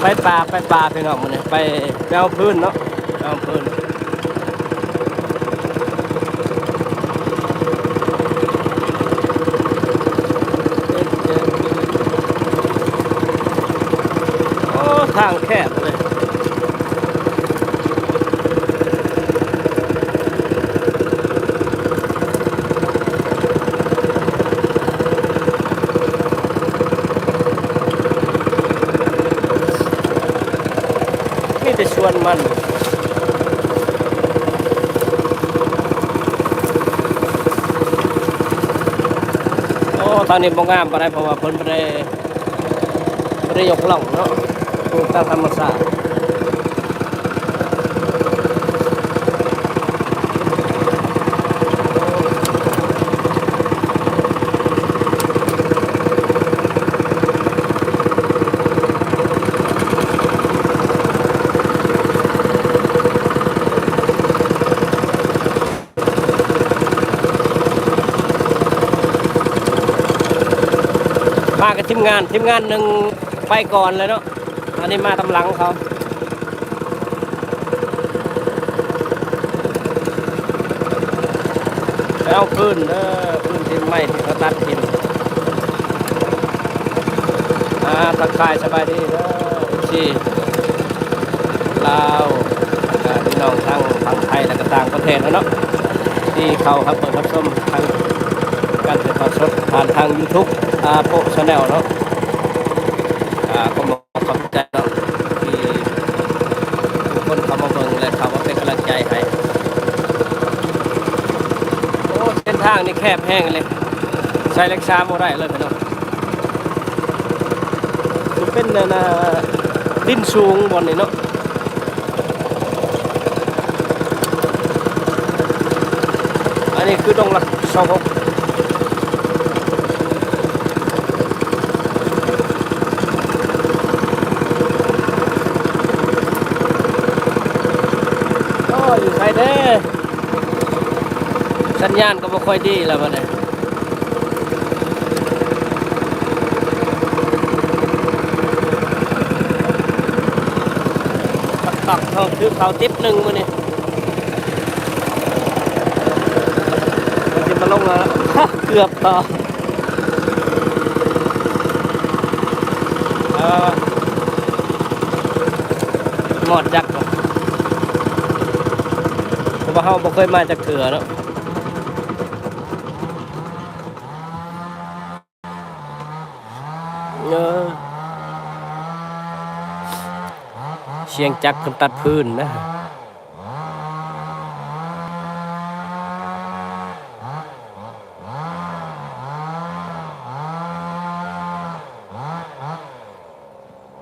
ไปป่าไปป่าพี่น้องมันเนี่ยไปแปลวพื้นเนาะแปลวพื้นโอ้ทางแคบเลย ส่วนมันโอ้ตอนนี้บ่งามปานใดเพราะว่าเพิ่นบ่ได้บ่ได้ยกล่องเนาะตามธรรมชาติ มากับทีมงานทีมงานหนึ่งไปก่อนเลยเนาะอันนี้มาตำหลังเขาไปเอาพื้นเด้อพื้นที่ไม้ที่เขาตัดทินอ่าทักายสบายดีเด้อชีลาวพี่น้องทั้งทั้งไทยและก็ต่างประเทศนะเนาะที่เขาครับเปิดรับชมทาง กาสดผ่านทาง YouTube อาโปชาแนลเนาะอ่าก็บอกขอบใจเนาะที่ทุกคนเข้ามาเบิ่งและเข้ามาเป็นกำลังใจให้โอ้เส้นทางนี่แคบแห้งเลยใช้เล็กช้าโมได้เลยพี่น้องคือเป็นนั่นน่ะดินสูงบนนี่เนาะอันนี้คือตรงหลักสองหกโอ้อยู่ไทยเด้อ สัญญาณก็ไม่ค่อยดีแล้วมันนี่ยตักเขาคือเขาติ๊บหนึ่งมือนี่มันจะมาลงแล้วเกือบต่อเออหมดจักรเพราะว่าเขาบ่เคยมาจากเถื่อเนาะเออ เชียงจักรคนตัดพื้นนะ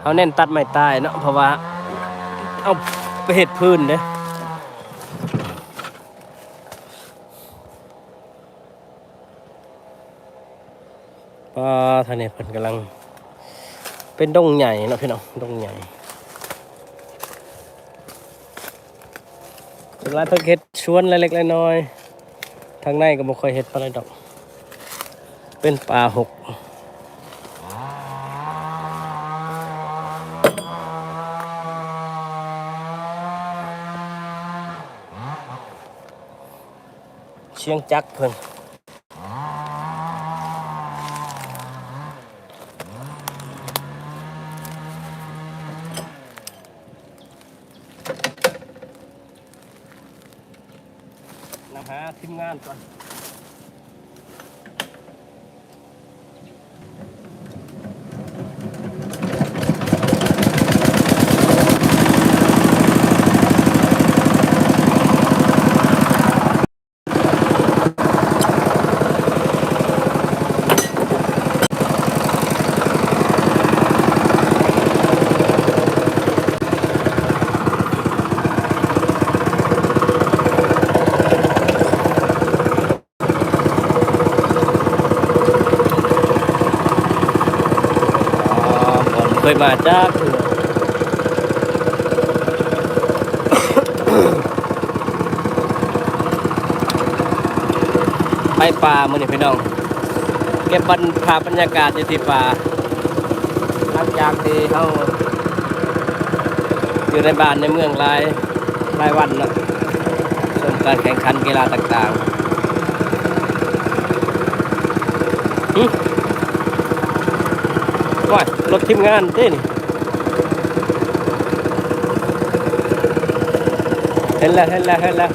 เขาเน้นตัดไม้ตายเนาะเพราะว่า เอาไปเห็ดพื้นเด้ป้าท่านนี่เพิ่นกำลัง เป็นดงใหญ่เนาะพี่น้องดงใหญ่ เป็นไรเพิ่งเฮ็ดชวนเล็กๆน้อยๆทางในก็บ่ค่อยเฮ็ดปานใดดอก เป็นป่าหกเชียงจักเพิ่น หาทีมงานก่อน ยมาจาคือไปป่ามือนี้พี่น้อง เก็บบรรภาพบรรยากาศอยู่ที่ป่าหลังจากที่เฮาอยู่ในบ้านในเมืองหลายหลายวันนะชมการแข่งขันกีฬาต่างๆ ว่ารถทีมงานเต้นี่เห็นแล้วเห็นแล้วเห็นแล้ว